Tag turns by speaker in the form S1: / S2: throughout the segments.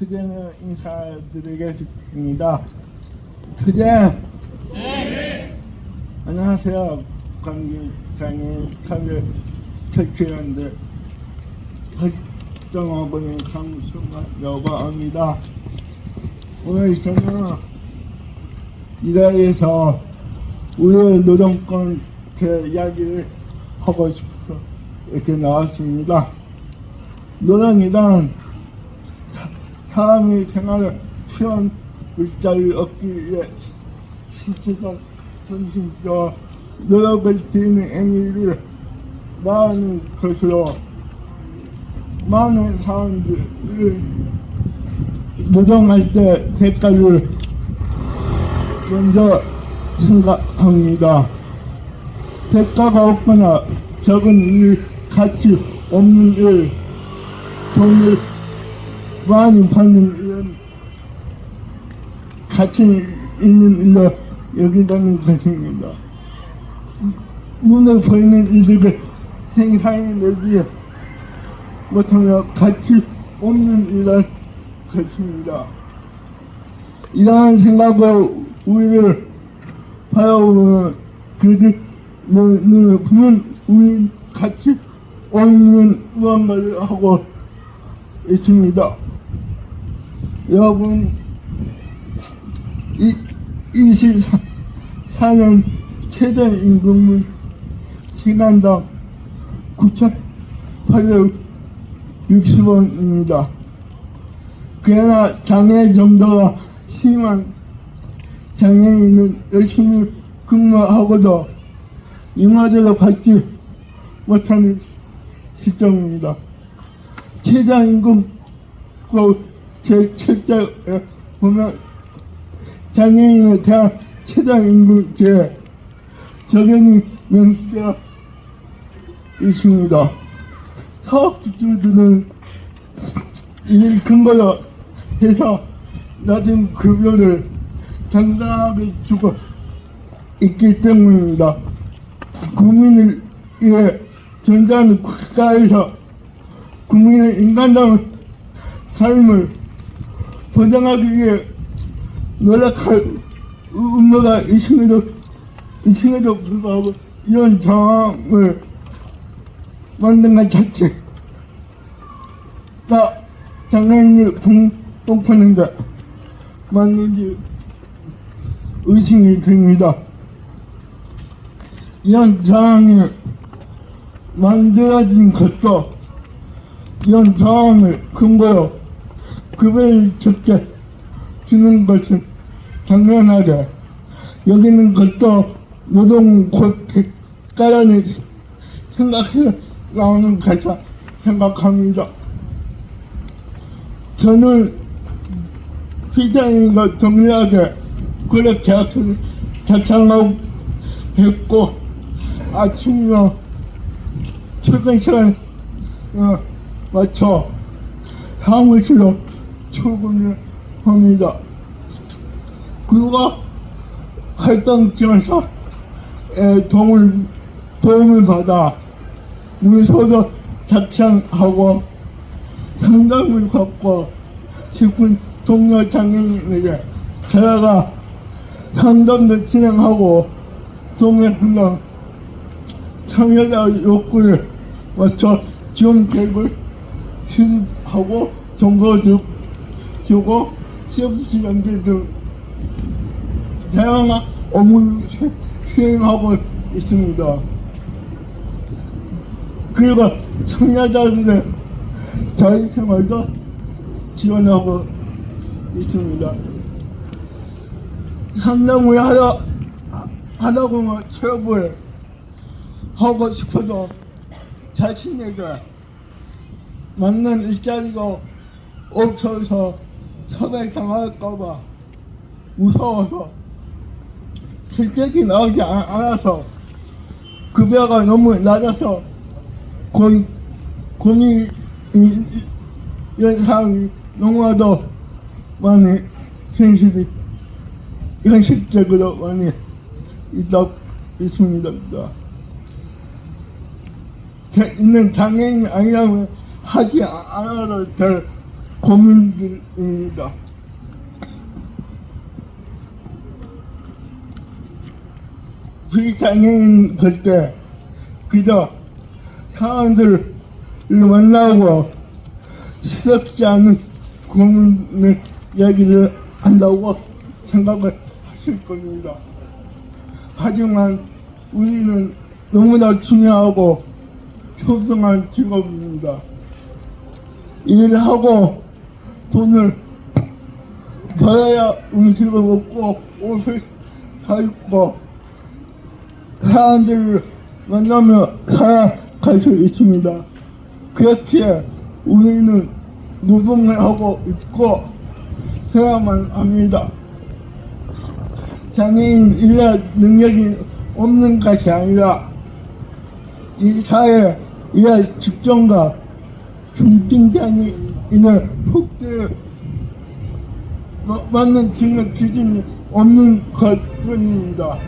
S1: 투쟁을 인사드리겠습니다. 투쟁! 안녕하세요. 관계장애 차례 체크연대 활동하고 있는 강승환이라고 합니다. 오늘 저는 이 자리에서 우리 노동권 제 이야기를 하고 싶어서 이렇게 나왔습니다. 노동이란 사- 사람이 생활을 쉬운 물자를 얻기 위해 신체적, 정신적 노력을 드리는 행위를 말하는 것으로 많은 사람들을 노동할 때 대가를 먼저 생각합니다. 대가가 없거나 적은 일, 가치 없는 일, 돈을 많이 받는 일은 가치 있는 일로 여긴다는 것입니다. 눈에 보이는 일들을 생산해내지 못하며 가치 없는 일은 것입니다. 이러한 생각으로 우리를 바라보면 그들 보면 우리 가치 없는 무언가를 하고 있습니다. 여러분, 이, 24년 최대 임금은 시간당 9,860원입니다. 그러나 장애 정도가 심한 장애인은 열심히 근무하고도 이마저도 받지 못하는 시점입니다. 최저임금 그 제 책자에 보면 장애인에 대한 최저임금제 적용이 명시되어 있습니다. 사업주들은 이를 근거로 해서 낮은 급여를 당당하게 주고 있기 때문입니다. 국민을 위해 존재하는 국가에서 국민의 인간다운 삶을 보장하기 위해 노력할 의무가 있음에도 있음에도 불구하고 이런 상황을 만든 것 자체가 장애인을 공동파는 게 맞는지 의심이 듭니다. 이런 상황이 만들어진 것도 이런 상황을 근거로 급여를 적게 주는 것은 당연하게 여기는 것도 노동 곧 대가라는 생각해 나오는 것이라 생각합니다. 저는 피자인과 동일하게 그래 계약서를 작성하고 했고 아침이나 출근 시간 어, 맞춰 사무실로 출근을 합니다. 그리고 활동 지원서에 도움을, 도움을 받아 문서도 작성하고 상담을 받고 싶은 동료 장애인에게 제가 상담도 진행하고 동행훈련 참여자 욕구를 맞춰 지원 계획을 수립하고 정보 주, 주고 CFC 연계 등 다양한 업무를 수- 수행하고 있습니다. 그리고 청년자들의 자유생활도 지원하고 있습니다. 상담을 하다, 하다 보면 취업을 하고 싶어도 자신에게 맞는 일자리가 없어서 섭외당할까봐 무서워서 실적이 나오지 않- 않아서 급여가 너무 낮아서 고, 고민 이- 이런 상황이 너무나도 많이 현실이 현실적으로 많이 있다 있습니다. 자, 있는 장애인이 아니라면 하지 않아도 될 고민들입니다. 비장애인 볼때 그저 사람들을 만나고 시덥지 않은 고민을 얘기를 한다고 생각을 하실 겁니다. 하지만 우리는 너무나 중요하고 소중한 직업입니다. 일을 하고 돈을 벌어야 음식을 먹고 옷을 사 입고 사람들을 만나며 살아갈 수 있습니다. 그렇게 우리는 노동을 하고 있고 해야만 합니다. 장애인 일할 능력이 없는 것이 아니라 이 사회 일할 직종과 중증장애 인을 속들 맞는 등록 기준이 없는 것뿐입니다.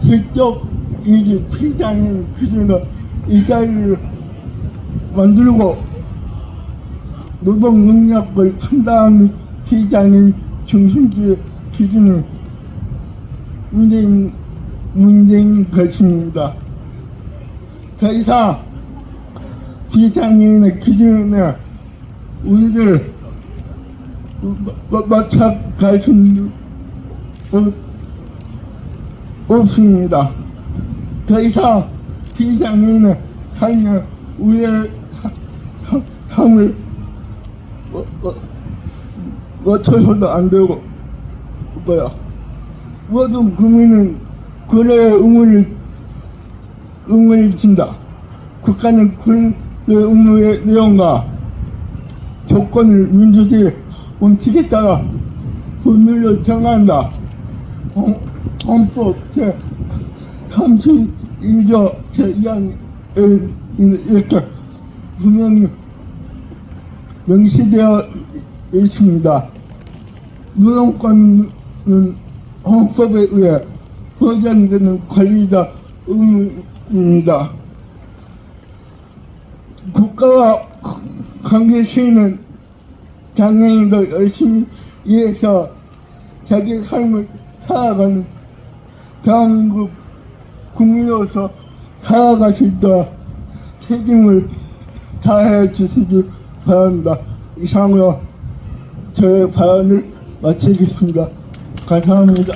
S1: 실적 이기 피장인 기준으로 이 자리를 만들고 노동 능력을 판단하는 피장인 중심주의 기준은 문제인, 문제인 것입니다. 더 이상 비장애인의 기준에 우리들 맞춰갈 수는 없- 없습니다. 더 이상 비장애인의 삶에 우리의 삶을 어, 어, 맞춰서도 안 되고 뭐야 모든 국민은 그의 의무를 의무를 진다. 국가는 그의 의무의 내용과 조건을 민주주의 원칙에 따라 정한다. 헌- 헌법 제 31조 제 2항에 이렇게 분명히 명시되어 있습니다. 노동권은 헌법에 의해 보장되는 권리자 의무입니다. 국가와 관계 시는 장애인도 열심히 일해서 자기 삶을 살아가는 대한민국 국민으로서 수 있도록 책임을 다해 주시기 바랍니다. 이상으로 저의 발언을 마치겠습니다. 감사합니다.